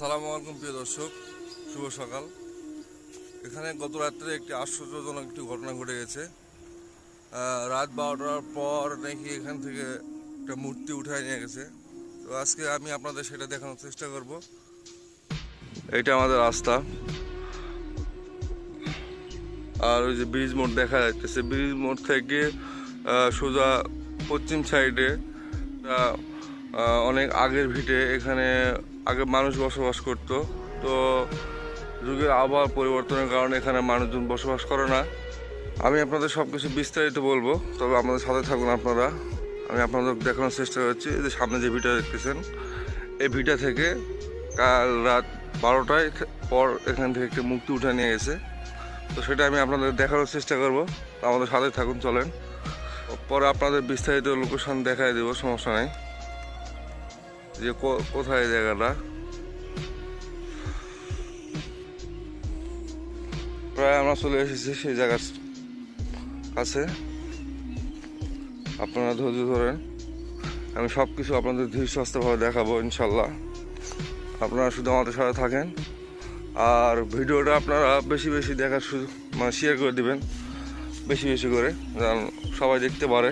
সালাম আলাইকুম প্রিয় দর্শক, শুভ সকাল। এখানে গত রাত্রে একটি আশ্চর্যজনক একটি ঘটনা ঘটে গেছে। রাত বারোটার পর নাকি এখান থেকে একটা মূর্তি উঠায় নিয়ে গেছে। তো আজকে আমি আপনাদের সেটা দেখানোর চেষ্টা করব। এটা আমাদের রাস্তা। আর ওই যে ব্রিজ মোড় দেখা যাচ্ছে। ব্রিজ মোড় থেকে সোজা পশ্চিম সাইডে অনেক আগের ভিটে এখানে আগে মানুষ বসবাস করত। তো যুগের আবহাওয়া পরিবর্তনের কারণে এখানে মানুষজন বসবাস করে না। আমি আপনাদের সব কিছু বিস্তারিত বলব, তবে আমাদের সাথে থাকুন আপনারা। আমি আপনাদের দেখানোর চেষ্টা করছি যে সামনে যে ভিটা দেখতেছেন, এই ভিটা থেকে কাল রাত বারোটায় পর এখান থেকে একটি মুক্তি উঠে নিয়ে গেছে। তো সেটা আমি আপনাদের দেখানোর চেষ্টা করব আমাদের সাথে থাকুন, চলেন। পরে আপনাদের বিস্তারিত লোকেশন দেখাই দেবো, সমস্যা নেই। যে কোথায় জায়গাটা? প্রায় আমরা চলে এসেছি সেই জায়গার কাছে। আপনারা ধৈর্য ধরেন। আমি সব কিছু আপনাদের ধীর সুস্থভাবে দেখাবো, ইনশাল্লাহ। আপনারা শুধু আমাদের সাথে থাকেন। আর ভিডিওটা আপনারা বেশি বেশি দেখার সুযোগ মানে শেয়ার করে দিবেন। বেশি বেশি করে সবাই দেখতে পারে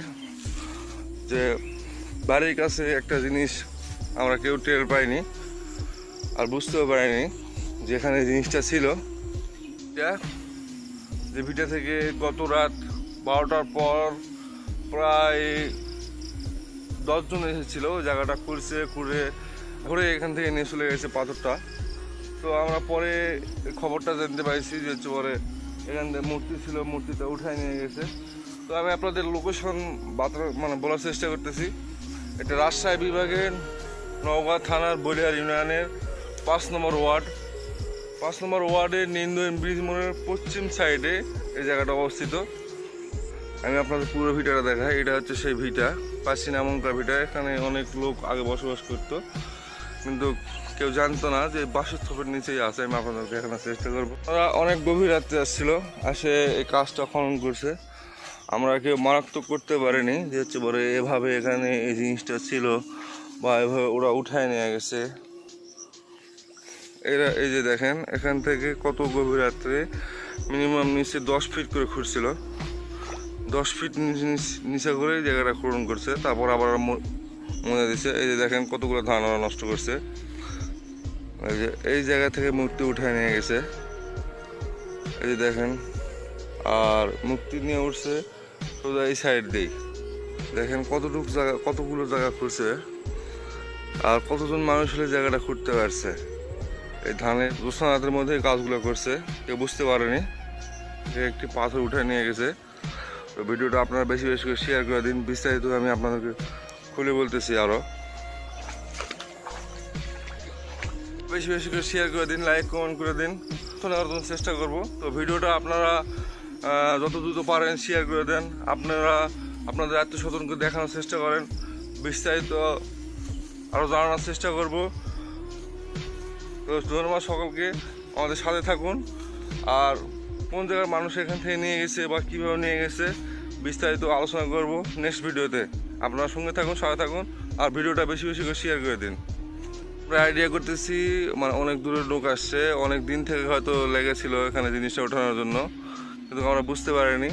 যে বাড়ির কাছে একটা জিনিস আমরা কেউ টের পাইনি আর বুঝতেও পারিনি যেখানে জিনিসটা ছিল। যে ভিটা থেকে গত রাত বারোটার পর প্রায় দশজন এসেছিল জায়গাটা খুঁড়ছে, খুঁড়ে ঘুরে এখান থেকে নিয়ে চলে গেছে পাথরটা। তো আমরা পরে খবরটা জানতে পাইছি যে হচ্ছে পরে এখান থেকে মূর্তি ছিল, মূর্তিটা উঠায় নিয়ে গেছে। তো আমি আপনাদের লোকেশন বাতরা মানে বলার চেষ্টা করতেছি। এটা রাজশাহী বিভাগের নওগাঁ থানার বলিয়ার ইউনিয়নের পাঁচ নম্বর ওয়ার্ড। পাঁচ নম্বর ওয়ার্ডের নিন্দন ব্রিজ মোড়ের পশ্চিম সাইডে এই জায়গাটা অবস্থিত। আমি আপনাদের পুরো ভিটাটা দেখাই, এটা হচ্ছে সেই ভিটা। পাশি নামঙ্কা ভিটা, এখানে অনেক লোক আগে বসবাস করতো। কিন্তু কেউ জানতো না যে বাসস্তূপের নিচেই আছে, আমি আপনাদেরকে এখানে চেষ্টা করব। ওরা অনেক গভীর রাত্রে আসছিল, আসে এই কাজটা খনন করছে। আমরা কেউ মারাত্মক করতে পারিনি, যে হচ্ছে বলে এভাবে এখানে এই জিনিসটা ছিল। বা এভাবে ওরা উঠায় নিয়ে গেছে। এরা, এই যে দেখেন, এখান থেকে কত গভীর রাত্রে মিনিমাম নিচে দশ ফিট করে খুঁড়ছিল। দশ ফিট নিচে করে জায়গাটা খনন করছে, তারপর আবার মনে দিছে, এই যে দেখেন কতগুলো ধান ওরা নষ্ট করছে। এই যে, এই জায়গা থেকে মূর্তি উঠায় নিয়ে গেছে। এই যে দেখেন, আর মূর্তি নিয়ে উঠছে সোজা এই সাইড দিই দেখেন কতটুকু জায়গা, কতগুলো জায়গা খুঁড়ছে। আর কতজন মানুষ হলে জায়গাটা খুঁড়তে পারছে? এই ধানের জ্যোৎস্নাদের মধ্যে কাজগুলো করছে। কেউ বুঝতে পারেনি যে একটি পাথর উঠে নিয়ে গেছে। তো ভিডিওটা আপনারা বেশি বেশি করে শেয়ার করে দিন। বিস্তারিত আমি আপনাদেরকে খুলে বলতেছি আরও বেশি বেশি করে শেয়ার করে দিন লাইক কমেন্ট করে দিন। শোনার জন্য চেষ্টা করব। তো ভিডিওটা আপনারা যত দ্রুত পারেন শেয়ার করে দেন। আপনারা, আপনাদের আত্মস্বতনকে দেখানোর চেষ্টা করেন। বিস্তারিত আরও জানানোর চেষ্টা করব। তো ধন্যবাদ সকলকে। আমাদের সাথে থাকুন। আর কোন জায়গার মানুষ এখান থেকে নিয়ে গেছে বা কীভাবে নিয়ে গেছে, বিস্তারিত আলোচনা করব নেক্সট ভিডিওতে আপনারা সঙ্গে থাকুন, সাথে থাকুন, আর ভিডিওটা বেশি বেশি করে শেয়ার করে দিন। আমরা আইডিয়া করতেছি মানে অনেক দূরের লোক আসছে, অনেক দিন থেকে হয়তো লেগেছিল এখানে জিনিসটা ওঠানোর জন্য। কিন্তু আমরা বুঝতে পারিনি।